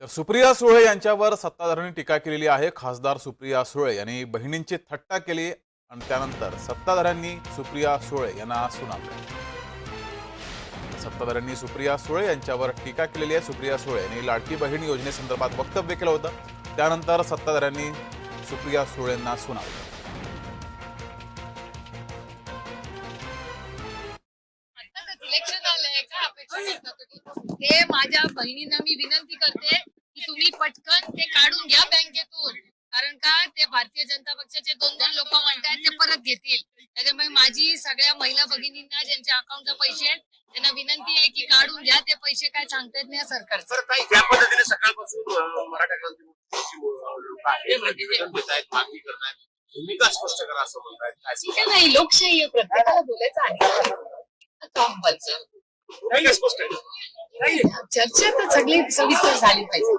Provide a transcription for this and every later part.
तर सुप्रिया सुळे यांच्यावर सत्ताधाऱ्यांनी टीका केलेली आहे. खासदार सुप्रिया सुळे यांनी बहिणींची थट्टा केली आणि त्यानंतर सत्ताधाऱ्यांनी सुप्रिया सुळे यांना सुनावलं. सत्ताधाऱ्यांनी सुप्रिया सुळे यांच्यावर टीका केलेली आहे. सुप्रिया सुळे यांनी लाडकी बहीण योजनेसंदर्भात वक्तव्य केलं होतं. त्यानंतर सत्ताधाऱ्यांनी सुप्रिया सुळेंना सुनावलं. आत्ताच इलेक्शन आलंय काय अपेक्षा करता तुम्ही? ते माझ्या बहिणींना मी विनंती करते की तुम्ही पटकन ते काढून घ्या बँकेतून. कारण का? ते भारतीय जनता पक्षाचे दोन दोन लोक म्हणतात ते परत घेतील. त्याच्यामुळे माझी सगळ्या महिला भगिनींना ज्यांच्या अकाउंटला पैसे आहेत त्यांना विनंती आहे की काढून घ्या. ते पैसे काय सांगतायत नाही सरकारचं. तर काही ज्या पद्धतीने सकाळपासून अं, मराठा क्रांती मोर्चाची लोक आहेत निवेदन देत आहेत मागणी करतायत भूमिका स्पष्ट करा असं म्हणतायत. काय ठीक आहे नाही लोकशाही आहे प्रत्येकाला बोलायचं अधिकार कंपल्सरी नाही का स्पष्ट आहे. नाही चर्चा तर सगळी सविस्तर झाली पाहिजे.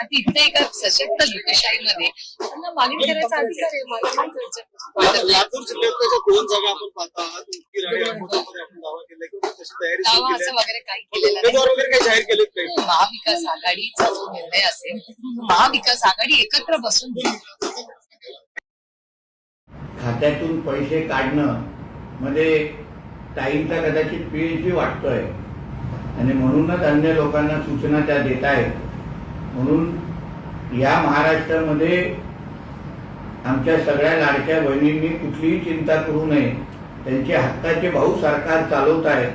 आता इथे एका सशक्त लोकशाहीमध्ये त्यांना मागणी करायचा अधिकार आहे मला चर्चा लातूर जिल्ह्यातल्या दोन जागा आपण पाहतो आहात उदगीर आणि अहमदनगरमध्ये आपण दावा केला किंवा तशी तयारी सुरू दावा केली असं. वगैरे काही केलेलं नाही. उमेदवार वगैरे काही जाहीर केलेत काही महाविकास आघाडीचा जो निर्णय असेल तो महाविकास आघाडी एकत्र बसून घेईल. खात्यातून पैसे काढणं मध्ये ताईंचा कदाचित पीएचडी वाटतोय. आणि म्हणूनच अन्य लोकांना सूचना त्या देत आहेत म्हणून या महाराष्ट्रामध्ये आमच्या सगळ्या लाडक्या बहिणींनी कुठलीही चिंता करू नये. त्यांचे हक्काचे भाऊ सरकार चालवत आहे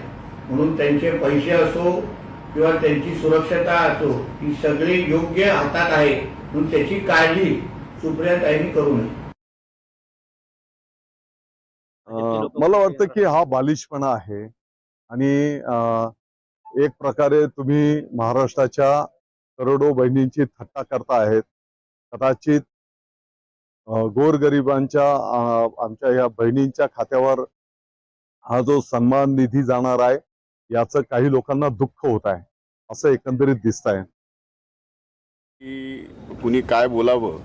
म्हणून त्यांचे पैसे असो किंवा त्यांची सुरक्षता असो ही सगळी योग्य हातात आहे. म्हणून त्याची काळजी सुप्रियाताईंनी करू नये. मला वाटतं की हा बालिशपणा आहे आणि अं, एक प्रकारे तुम्ही महाराष्ट्राच्या करोडो बहिणींची थट्टा करता आहेत. कदाचित गोरगरिबांच्या आमच्या या बहिणींच्या खात्यावर हा जो सन्मान निधी जाणार आहे याचं काही लोकांना दुःख होत आहे असं एकंदरीत दिसत आहे की कुणी काय बोलावं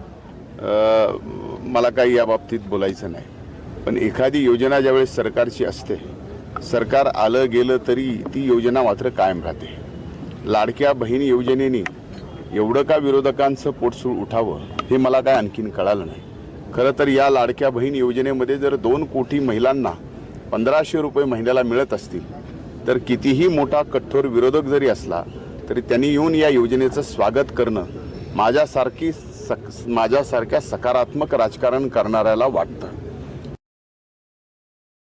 मला काही या बाबतीत बोलायचं नाही. पण एखादी योजना ज्यावेळेस सरकारची असते सरकार आलं गेलं तरी ती योजना मात्र कायम राहते. लाडक्या बहीण योजनेने एवढं का विरोधकांचं पोटसूळ उठावं हे मला काय आणखीन कळालं नाही. खरं तर या लाडक्या बहीण योजनेमध्ये जर दोन कोटी महिलांना पंधराशे रुपये महिन्याला मिळत असतील तर कितीही मोठा कठोर विरोधक जरी असला तरी त्यांनी येऊन या योजनेचं स्वागत करणं माझ्यासारखी सक माझ्यासारख्या सकारात्मक राजकारण करणाऱ्याला वाटतं.